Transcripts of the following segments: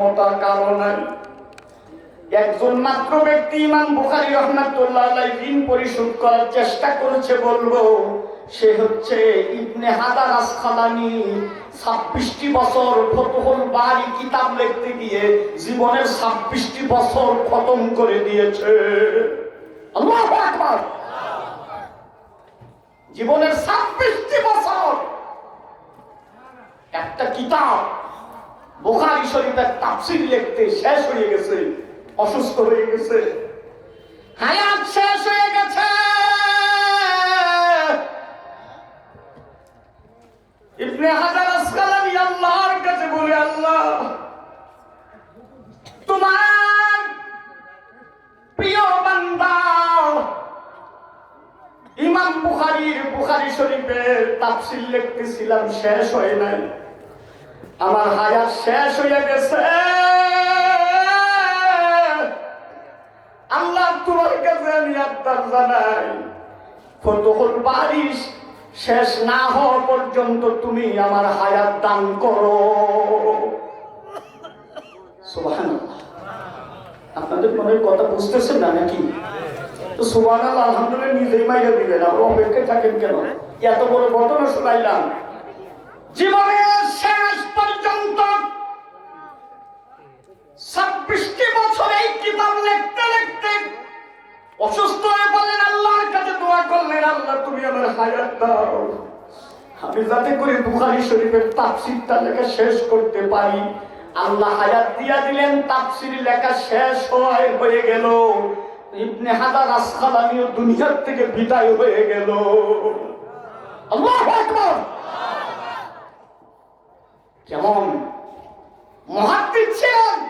ক্ষমতার কারণে একজন মাত্র ব্যক্তি ইমাম বুখারী রহমাতুল্লাহ ঋণ পরিশোধ করার চেষ্টা করেছে বলব, সে হচ্ছে ইবনে হাদার আসখালানি। ছাব্বিশটি বছর ফতুহুল বাড়ি কিতাব লিখতে গিয়ে জীবনের ছাব্বিশটি বছর খতম করে দিয়েছে। আল্লাহু আকবার। জীবনের ছাব্বিশটি বছর একটা কিতাব বোখারি শরীফের তাফসির লিখতে শেষ হয়ে গেছে, অসুস্থ হয়ে গেছে। হায়াত শেষ হয়ে গেছে। ইবনে হাজার আসকালানি আল্লাহর কাছে বলে, আল্লাহ, তোমার প্রিয় বান্দা ইমাম বুখারীর, বুখারী শরীফের তাফসির লিখতেছিলাম, শেষ হয় নাই। আমার হায়াত শেষ হয়ে গেছে। আল্লাহ তোমার কাছে আমি আত্মার জানাই, ফতহুল বারিশ শেষ না হওয়া পর্যন্ত তুমি আমার হায়াত দান করো। আপনাদের মনে কথা বুঝতেছেন না নাকি? তো সুবান আলহামদুলিল্লাহ নিজেই মাইয়া দিবেন। আবার অপেক্ষায় থাকেন কেন? এত বড় ঘটনা শোনাইলাম। জীবনের শেষ পর্যন্ত ছাব্বিশটি বছর এই কিতাব লিখতে লিখতে অসুস্থ হয়ে বললেন, আল্লাহর কাছে দোয়া করলেন, আল্লাহ তুমি আমার হায়াত দাও। আমি যাতে করে বুখারী শরীফের তাফসিরটা লেখা শেষ করতে পারি। আল্লাহ হায়াত দিয়া দিলেন, তাফসির লেখা শেষ হয়, হয়ে গেল। ইবনে হাদার আসখালানিও দুনিয়ার থেকে বিদায় হয়ে গেল। আল্লাহু আকবার! কেমন? মহাত্মিক ছিলেন।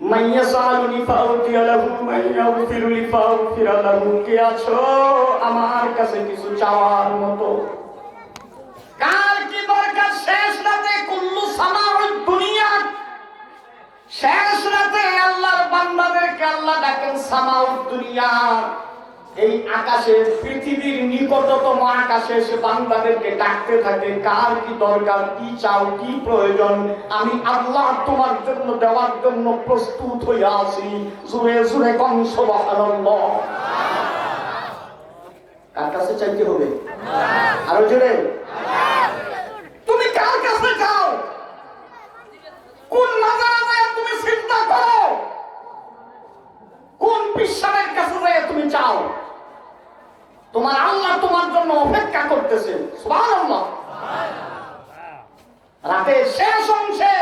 মাইয়া সালুনি ফাউতি লাহু মাইয়া গফিরুলি ফাউফির লাহু কে আছো আমার কাছে কিছু চাওয়ার মতো? কার কি দরকার? শেষ রাতে কুল্লু সামাউল দুনিয়া শেষ রাতে আল্লাহর বান্দাদেরকে আল্লাহ ডাকেন সামাউল দুনিয়া এই আকাশে পৃথিবীর নিকটতম আকাশে এসে বান্দাদেরকে ডাকতে থাকে কার কি দরকার কি চাও কি প্রয়োজন? আমি আল্লাহ তোমার জন্য দেওয়ার জন্য প্রস্তুত হয়ে আছি। জুড়ে জুড়ে কংস সুবহানাল্লাহ। কার কাছে চাইতে হবে? আরও জোরে তুমি কার কাছে যাও কোন মাজারে যায় তুমি চিন্তা করো কোন বিশ্বাসের কাছে যায় তুমি চাও তোমার আল্লাহ তোমার জন্য অপেক্ষা করতেছে সুবহানাল্লাহ রাতের শেষ অংশে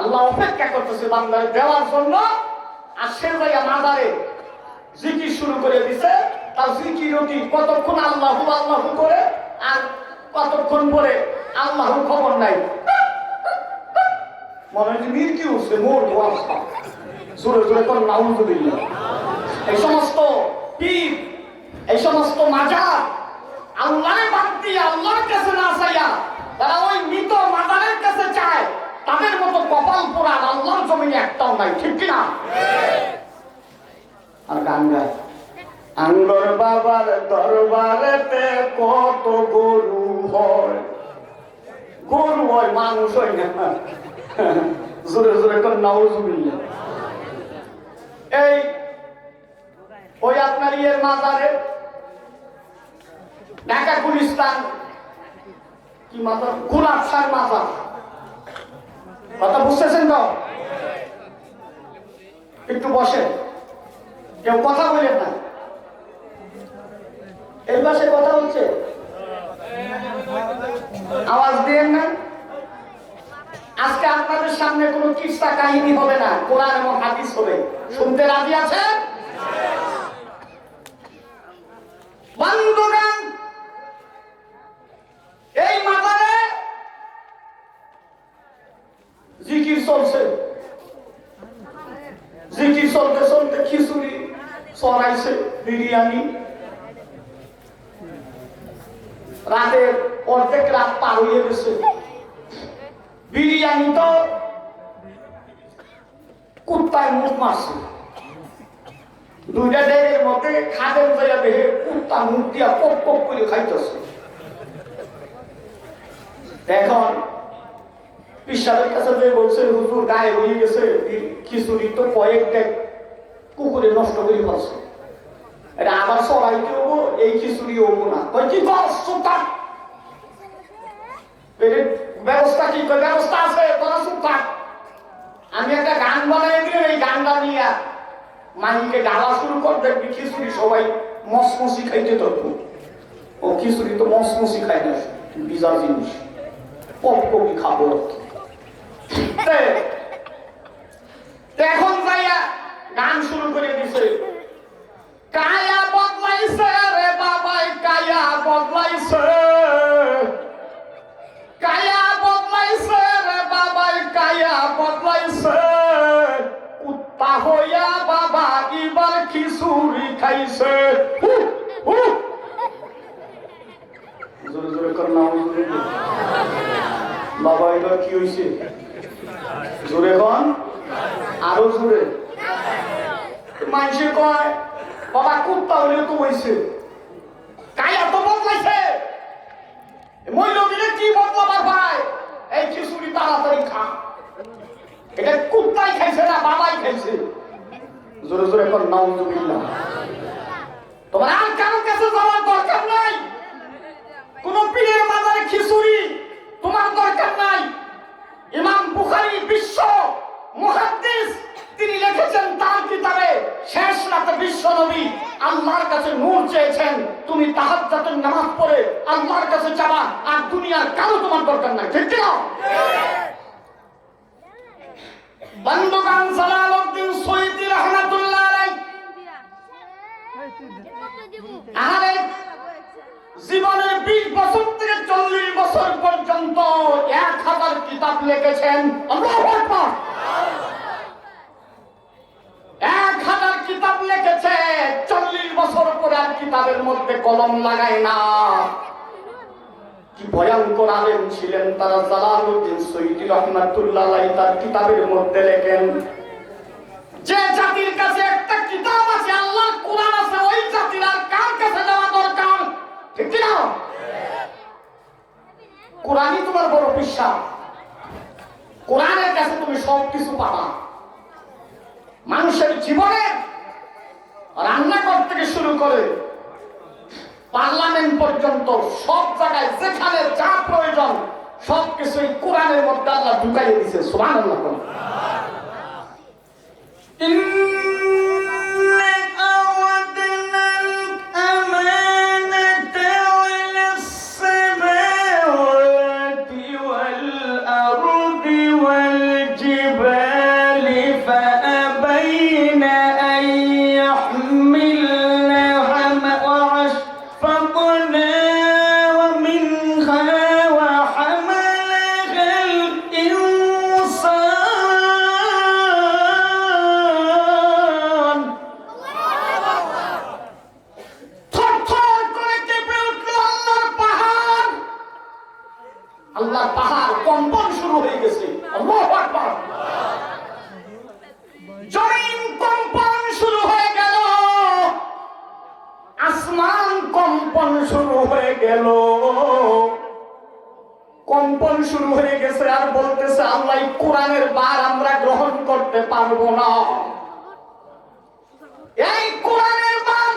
আল্লাহ অপেক্ষা করতেছে বান্দারে দেওয়ার জন্য। আর সে যাইয়া মাজারে জিকির শুরু করে দিছে। তার জিকির কি কতক্ষণ আল্লাহ আল্লাহ করে, আর কতক্ষণ পরে আল্লাহ খবর নাই। মনে হয় মির কি উঠছে অবস্থা। জোরে জোরে কোন নাউজুবিল্লাহ। এই সমস্ত পীর, এই সমস্ত মাজার আল্লাহরে বাদ আল্লাহর কাছে না চাইয়া তারা ওই মৃত মাজারের কাছে চায়, তাদের মতো কপাল পোড়ান আল্লাহর জমিনে একটাও নাই, ঠিক কিনা? আর গান গায়। আঙ্গর বাবার দরবারেতে কত গরু হয়। গরু হয়, মানুষ হয় না। জোরে জোরে কর, নাউজুবিল্লাহ। এই, ওই আপনার ইয়ের মাজারে ঢাকা গুলিস্তান কি মাজার গোলাপ সার মাজার কথা বুঝতেছেন তো? একটু বসে কেউ কথা বলেন না। এই পাশে কথা হচ্ছে আওয়াজ দিয়ে না? আজকে আপনাদের সামনে কোনো কিস্তা কাহিনী হবে না, কোরআন এবং হাদিস হবে। শুনতে রাজি আছেন? বন্ধুগণ এই মাজারে চলছে। চলতে চলতে খিচুড়ি চড়াইছে বিরিয়ানি। রাতের অর্ধেক রাত পার হয়ে গেছে। বিরিয়ানি তো কুত্তায় মুখ মারছে। দুইটা ডেগের মধ্যে খাদের জায়গা দেখে কুত্তা মুখ দিয়া পপ পপ করে খাইতেছে। এখন পিসাবের কাছে যে বলছে হুজুর গায়ে হয়ে গেছে খিচুড়ি তো কয়েকটা কুকুরে নষ্ট করে ফেলছে। এটা আবার সবাইকে হব এই খিচুড়ি হব না। কই কি থাক ব্যবস্থা কি? ব্যবস্থা আছে তোরা চুপ আমি একটা গান বানাই দিলে এই গানটা নিয়ে মাইকে গালা শুরু কর দেখবি খিচুড়ি সবাই মসমসি খাইতে থাকব। ও খিচুড়ি তো মসমসি খাই না বিজার জিনিস। পপ কপি খাব তে, তে এখন যাইয়া গান শুরু করে দিছে। কায়া বদলাইছে রে বাবাই, কায়া বদলাইছে। কায়া বদলাইছে রে বাবাই, কায়া বদলাইছে। কুত্তা হইয়া বাবা এবার খিচুড়ি খাইছে। জোরে জোরে কর নাম বাবা, এবার কি হইছে? জোরে কন আরও জোরে। মানুষে কয়, বাবা, কুত্তা হলে তো হইছে কায়া তো বদলাইছে? কি বদলাবার ভাই? এই খিচুড়ি তাড়াতাড়ি খা। এটা কুত্তাই খাইছে না বাবাই খাইছে? জোরে জোরে নাউজুবিল্লাহ। তোমার আর কারোর কাছে যাওয়ার দরকার নাই কোন পীরের মাজারে খিচুড়ি তোমার দরকার নাই ইমাম বুখারী বিশ্ব মুহাদ্দিস তিনি লিখেছেন তার কিতাবে শেষ রাতে বিশ্ব নবী আল্লাহর কাছে নূর চেয়েছেন তুমি তাহাজ্জুদের নামাজ পড়ে আল্লাহর কাছে চাবা আর দুনিয়ার কারও তোমার দরকার নাই ঠিক না বন্ধুগান জালালউদ্দিন সৈয়দি রহমাতুল্লাহ আলাইহি। আরে জীবনের বিশ বছর থেকে চল্লিশ বছর পর্যন্ত এক হাজার কিতাব লিখেছেন। এক হাজার কিতাব লিখেছে, চল্লিশ বছর পরে আর কিতাবের মধ্যে কলম লাগায় না। কি ভয়ঙ্কর আলেম ছিলেন তারা, জালালউদ্দিন সৈয়দি রহমাতুল্লাহ তার কিতাবের মধ্যে লেখেন, যে জাতির কাছে একটা কিতাব আছে আল্লাহর কোরআন আছে ওই জাতির আর কার কাছে যাওয়া দরকার ঠিক কি না কোরআনই তোমার ফেরেস্তা কোরআনের কাছে তুমি সবকিছু পাবা। মানুষের জীবনে রান্না রান্নাঘর থেকে শুরু করে পার্লামেন্ট পর্যন্ত সব জায়গায় যেখানে যা প্রয়োজন সবকিছু কোরআনের মধ্যে আল্লাহ ঢুকাইয়ে দিছে সোমান আল্লাহ কম্পন শুরু হয়ে গেছে আর বলতেছে, আল্লাহ কোরআনের বার আমরা গ্রহণ করতে পারব না। এই কোরআনের বার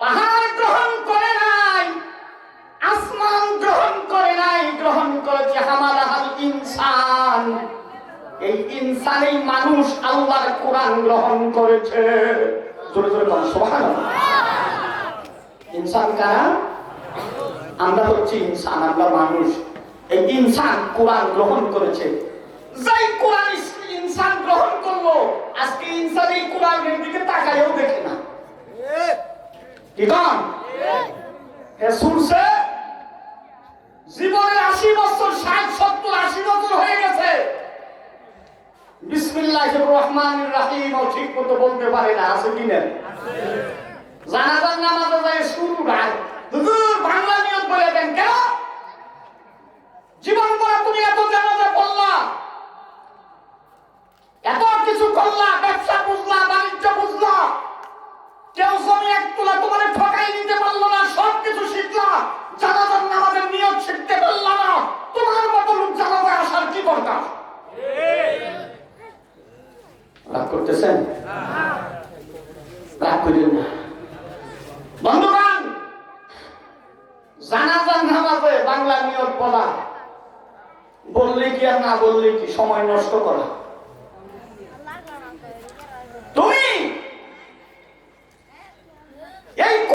পাহাড় গ্রহণ করে নাই, আসমান গ্রহণ করে নাই, গ্রহণ করেছে হামালাহাল ইনসান। এই ইনসানেই মানুষ আল্লাহর কোরআন গ্রহণ করেছে। জোরে জোরে বল, সুবহানাল্লাহ। ইনসান কারা? আমরা হচ্ছি ইনসান, আমরা মানুষ। এই ইনসান কোরআন গ্রহণ করেছে। যাই কোরআন ইনসান গ্রহণ করল, আজকে ইনসান এই কোরআনের দিকে তাকাইও দেখে না। কি কন? শুনছে? জীবনের আশি বছর, ষাট, সত্তর, আশি বছর হয়ে গেছে। বিসমিল্লাহির রহমানির রহিম ঠিক মতো বলতে পারে না, আছে কি না? জানাজার নামাজে যায় শুরু রায় হুজুর, বাংলা নিয়ত বলে দেন কেন? জীবন ভরা তুমি এত জানাজা বললা এত কিছু করলা, ব্যবসা বুঝলা, বাণিজ্য বুঝলা। কেউ জমি এক তুলা তোমার ঠকাই নিতে পারল না সব কিছু শিখলা। জানাজার নামাজের নিয়ত শিখতে পারলা না। তোমার মতো লোক জানাজায় আসার কি দরকার? রাগ করতেছেন? রাগ করেন না বন্ধুগণ জানাজার নামাজে বাংলা নিয়ম বলা বললে কি আর না বললে কি? সময় নষ্ট করা।